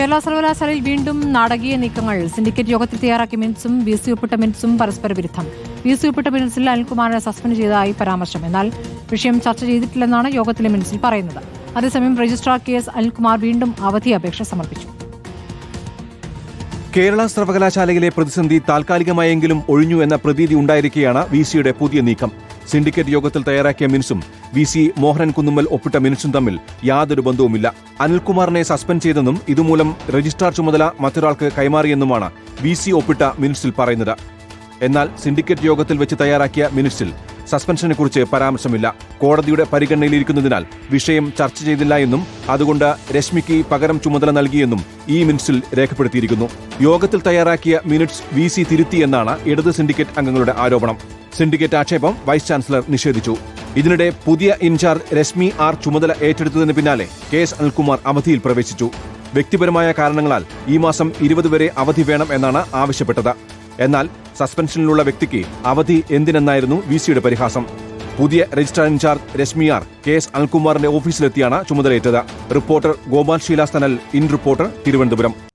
കേരള സർവകലാശാലയിൽ വീണ്ടും നാടകീയ നീക്കങ്ങൾ. സിൻഡിക്കേറ്റ് യോഗത്തിൽ തയ്യാറാക്കിയ മിനിറ്റ്സും വി സി ഒപ്പിട്ട മിനിറ്റ്സും പരസ്പര വിരുദ്ധം. വി സി ഒപ്പിട്ട മിനിറ്റ്സിൽ അനിൽകുമാറിനെ സസ്പെൻഡ് ചെയ്തതായി പരാമർശം. എന്നാൽ വിഷയം ചർച്ച ചെയ്തിട്ടില്ലെന്നാണ് യോഗത്തിലെ മിനിറ്റ്സിൽ പറയുന്നത്. അതേസമയം രജിസ്ട്രാർ കെ എസ് അനിൽകുമാർ വീണ്ടും അവധി അപേക്ഷ സമർപ്പിച്ചു. കേരള സർവകലാശാലയിലെ പ്രതിസന്ധി താൽക്കാലികമായെങ്കിലും ഒഴിഞ്ഞു എന്ന പ്രതീതി ഉണ്ടായിരിക്കെയാണ് വി സിയുടെ പുതിയ നീക്കം. സിൻഡിക്കേറ്റ് യോഗത്തിൽ തയ്യാറാക്കിയ മിനിറ്റ്സും വി സി മോഹനൻ കുന്നുമ്മൽ ഒപ്പിട്ട മിനിറ്റ്സും തമ്മിൽ യാതൊരു ബന്ധവുമില്ല. അനിൽകുമാറിനെ സസ്പെൻഡ് ചെയ്തെന്നും ഇതുമൂലം രജിസ്ട്രാർ ചുമതല മറ്റൊരാൾക്ക് കൈമാറിയെന്നുമാണ് വി സി ഒപ്പിട്ട മിനിറ്റ്സിൽ പറയുന്നത്. എന്നാൽ സിൻഡിക്കേറ്റ് യോഗത്തിൽ വെച്ച് തയ്യാറാക്കിയ മിനിറ്റ്സിൽ സസ്പെൻഷനെക്കുറിച്ച് പരാമർശമില്ല. കോടതിയുടെ പരിഗണനയിലിരിക്കുന്നതിനാൽ വിഷയം ചർച്ച ചെയ്തില്ല എന്നും അതുകൊണ്ട് രശ്മിക്ക് പകരം ചുമതല നൽകിയെന്നും ഈ മിനിറ്റ്സിൽ രേഖപ്പെടുത്തിയിരിക്കുന്നു. യോഗത്തിൽ തയ്യാറാക്കിയ മിനിറ്റ്സ് വി സി തിരുത്തിയെന്നാണ് ഇടത് സിൻഡിക്കേറ്റ് അംഗങ്ങളുടെ ആരോപണം. സിൻഡിക്കേറ്റ് ആക്ഷേപം വൈസ് ചാൻസലർ നിഷേധിച്ചു. ഇതിനിടെ പുതിയ ഇൻചാർജ് രശ്മി ആർ ചുമതല ഏറ്റെടുത്തതിന് പിന്നാലെ കെ എസ് അനിൽകുമാർ അവധിയിൽ പ്രവേശിച്ചു. വ്യക്തിപരമായ കാരണങ്ങളാൽ ഈ മാസം ഇരുപത് വരെ അവധി വേണം എന്നാണ് ആവശ്യപ്പെട്ടത്. എന്നാൽ സസ്പെൻഷനിലുള്ള വ്യക്തിക്ക് അവധി എന്തിനെന്നായിരുന്നു വി സിയുടെ പരിഹാസം. പുതിയ രജിസ്ട്രാർ ഇൻചാർജ് രശ്മിയാർ കെ എസ് അനിൽകുമാറിന്റെ ഓഫീസിലെത്തിയാണ് ചുമതലയേറ്റത്. റിപ്പോർട്ടർ ഗോപാൽ ശീലാസ്തനൽ ഇൻ റിപ്പോർട്ടർ തിരുവനന്തപുരം.